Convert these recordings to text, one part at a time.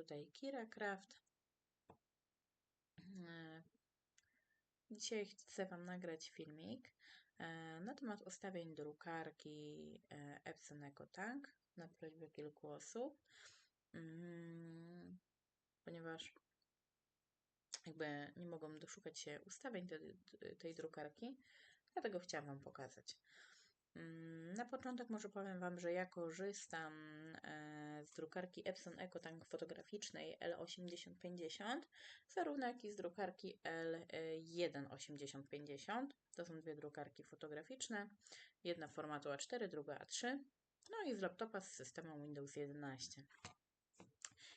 tutaj Kira Craft. E, Dzisiaj chcę Wam nagrać filmik e, na temat ustawień drukarki e, Epson EcoTank na prośbę kilku osób, mm, ponieważ jakby nie mogą doszukać się ustawień tej, tej drukarki, dlatego chciałam Wam pokazać. Mm, na początek może powiem Wam, że ja korzystam e, z drukarki Epson EcoTank fotograficznej L8050, zarówno jak i z drukarki L18050. To są dwie drukarki fotograficzne, jedna formatu A4, druga A3, no i z laptopa z systemem Windows 11.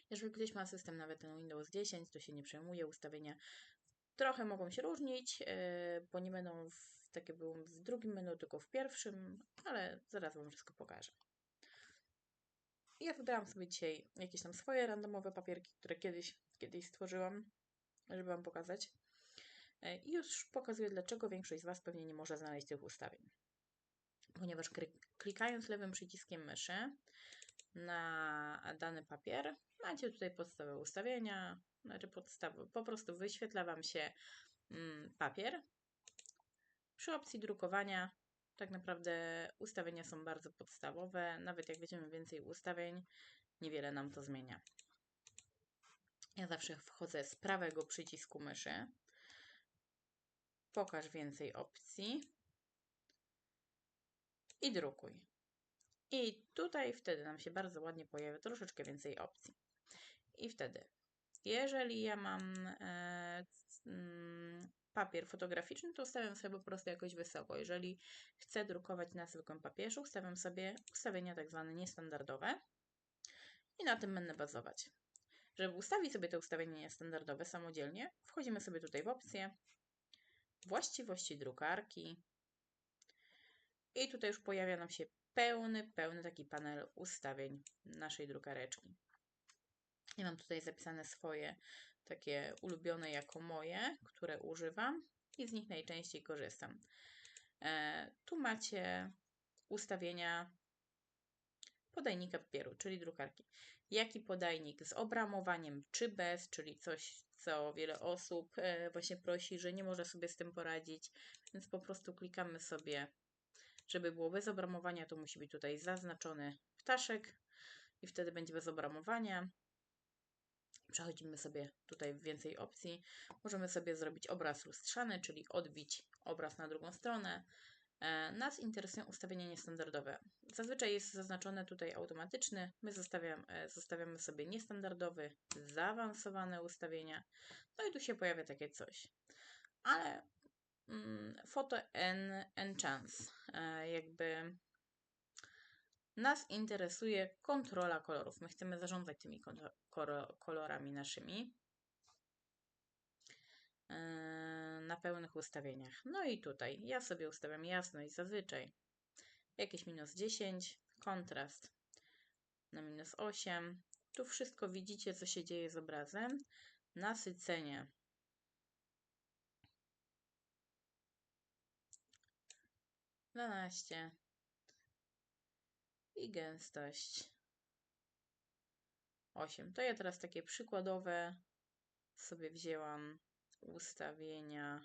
Jeżeli ktoś ma system nawet ten Windows 10, to się nie przejmuje, ustawienia trochę mogą się różnić, e, bo nie będą tak jak było w drugim menu, tylko w pierwszym, ale zaraz Wam wszystko pokażę. Ja wybrałam sobie dzisiaj jakieś tam swoje randomowe papierki, które kiedyś, kiedyś stworzyłam, żeby Wam pokazać. E, I już pokazuję, dlaczego większość z Was pewnie nie może znaleźć tych ustawień. Ponieważ klikając lewym przyciskiem myszy na dany papier, macie tutaj podstawowe ustawienia, znaczy podstawy, po prostu wyświetla Wam się mm, papier, przy opcji drukowania tak naprawdę ustawienia są bardzo podstawowe. Nawet jak weźmiemy więcej ustawień, niewiele nam to zmienia. Ja zawsze wchodzę z prawego przycisku myszy. Pokaż więcej opcji. I drukuj. I tutaj wtedy nam się bardzo ładnie pojawia troszeczkę więcej opcji. I wtedy, jeżeli ja mam e, mm, papier fotograficzny, to ustawiam sobie po prostu jakoś wysoko. Jeżeli chcę drukować na zwykłym papierze, ustawiam sobie ustawienia tak zwane niestandardowe i na tym będę bazować. Żeby ustawić sobie te ustawienia niestandardowe samodzielnie, wchodzimy sobie tutaj w opcję właściwości drukarki i tutaj już pojawia nam się pełny, pełny taki panel ustawień naszej drukareczki. Ja mam tutaj zapisane swoje takie ulubione jako moje, które używam i z nich najczęściej korzystam. E, tu macie ustawienia podajnika papieru, czyli drukarki. Jaki podajnik z obramowaniem, czy bez, czyli coś, co wiele osób e, właśnie prosi, że nie może sobie z tym poradzić, więc po prostu klikamy sobie, żeby było bez obramowania, to musi być tutaj zaznaczony ptaszek i wtedy będzie bez obramowania. Przechodzimy sobie tutaj w więcej opcji. Możemy sobie zrobić obraz lustrzany, czyli odbić obraz na drugą stronę. E, nas interesują ustawienia niestandardowe. Zazwyczaj jest zaznaczone tutaj automatyczny. My e, zostawiamy sobie niestandardowy, zaawansowane ustawienia. No i tu się pojawia takie coś. Ale mm, Photo N, N Chance, e, jakby nas interesuje kontrola kolorów. My chcemy zarządzać tymi kolorami naszymi e, na pełnych ustawieniach. No i tutaj ja sobie ustawiam jasność zazwyczaj jakieś minus 10, kontrast na minus 8. Tu wszystko widzicie, co się dzieje z obrazem. Nasycenie. Dwanaście, i gęstość 8. To ja teraz takie przykładowe sobie wzięłam ustawienia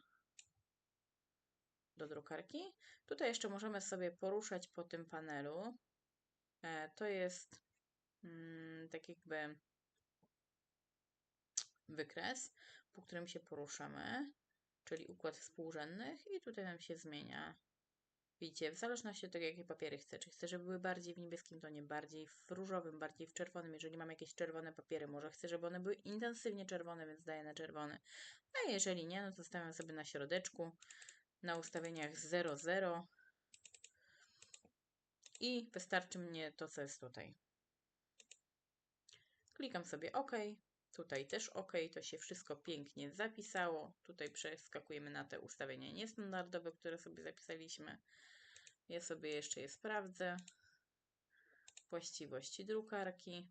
do drukarki. Tutaj jeszcze możemy sobie poruszać po tym panelu. E, to jest mm, tak jakby wykres, po którym się poruszamy, czyli układ współrzędnych i tutaj nam się zmienia Widzicie, w zależności od tego, jakie papiery chcę. Czy chcę, żeby były bardziej w niebieskim tonie, bardziej w różowym, bardziej w czerwonym. Jeżeli mam jakieś czerwone papiery, może chcę, żeby one były intensywnie czerwone, więc daję na czerwony. A jeżeli nie, no to stawiam sobie na środeczku, na ustawieniach 00 i wystarczy mnie to, co jest tutaj. Klikam sobie OK. Tutaj też OK, to się wszystko pięknie zapisało. Tutaj przeskakujemy na te ustawienia niestandardowe, które sobie zapisaliśmy. Ja sobie jeszcze je sprawdzę. Właściwości drukarki.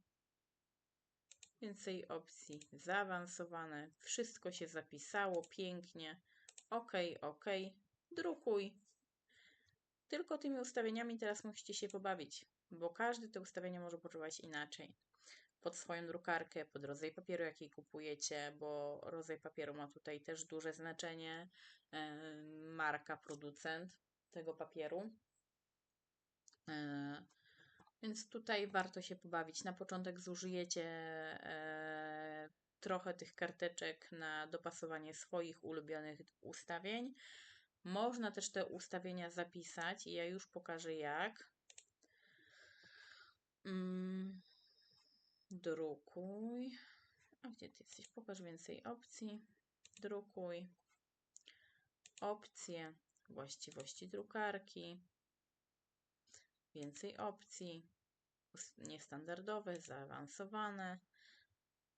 Więcej opcji zaawansowane. Wszystko się zapisało pięknie. OK, OK. Drukuj. Tylko tymi ustawieniami teraz musicie się pobawić, bo każdy te ustawienia może poczuwać inaczej. pod swoją drukarkę, pod rodzaj papieru, jaki kupujecie, bo rodzaj papieru ma tutaj też duże znaczenie. E, marka, producent tego papieru. E, więc tutaj warto się pobawić. Na początek zużyjecie e, trochę tych karteczek na dopasowanie swoich ulubionych ustawień. Można też te ustawienia zapisać i ja już pokażę jak. Mm, drukuj. A gdzie ty jesteś? Pokaż więcej opcji. Drukuj. Opcje. Właściwości drukarki. Więcej opcji. Niestandardowe, zaawansowane.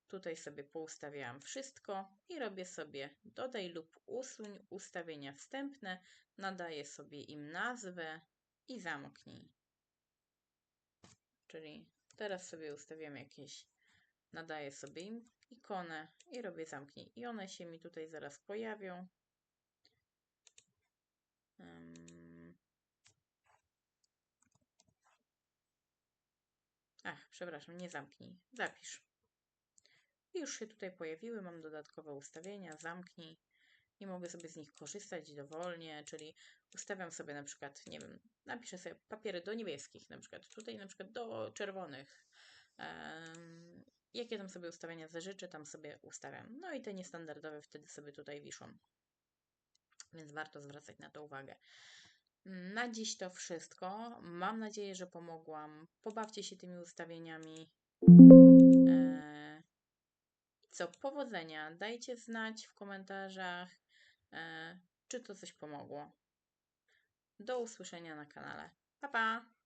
Tutaj sobie poustawiałam wszystko i robię sobie dodaj lub usuń ustawienia wstępne, nadaję sobie im nazwę i zamknij. Czyli teraz sobie ustawiam jakieś, nadaję sobie im ikonę i robię zamknij. I one się mi tutaj zaraz pojawią. Ach, przepraszam, nie zamknij, zapisz. I już się tutaj pojawiły, mam dodatkowe ustawienia, zamknij i mogę sobie z nich korzystać dowolnie, czyli ustawiam sobie na przykład, nie wiem, napiszę sobie papiery do niebieskich, na przykład tutaj na przykład do czerwonych. Um, jakie tam sobie ustawienia zażyczę, tam sobie ustawiam. No i te niestandardowe wtedy sobie tutaj wiszą. Więc warto zwracać na to uwagę. Na dziś to wszystko. Mam nadzieję, że pomogłam. Pobawcie się tymi ustawieniami. E, co, powodzenia. Dajcie znać w komentarzach, e, czy to coś pomogło. Do usłyszenia na kanale. Pa, pa!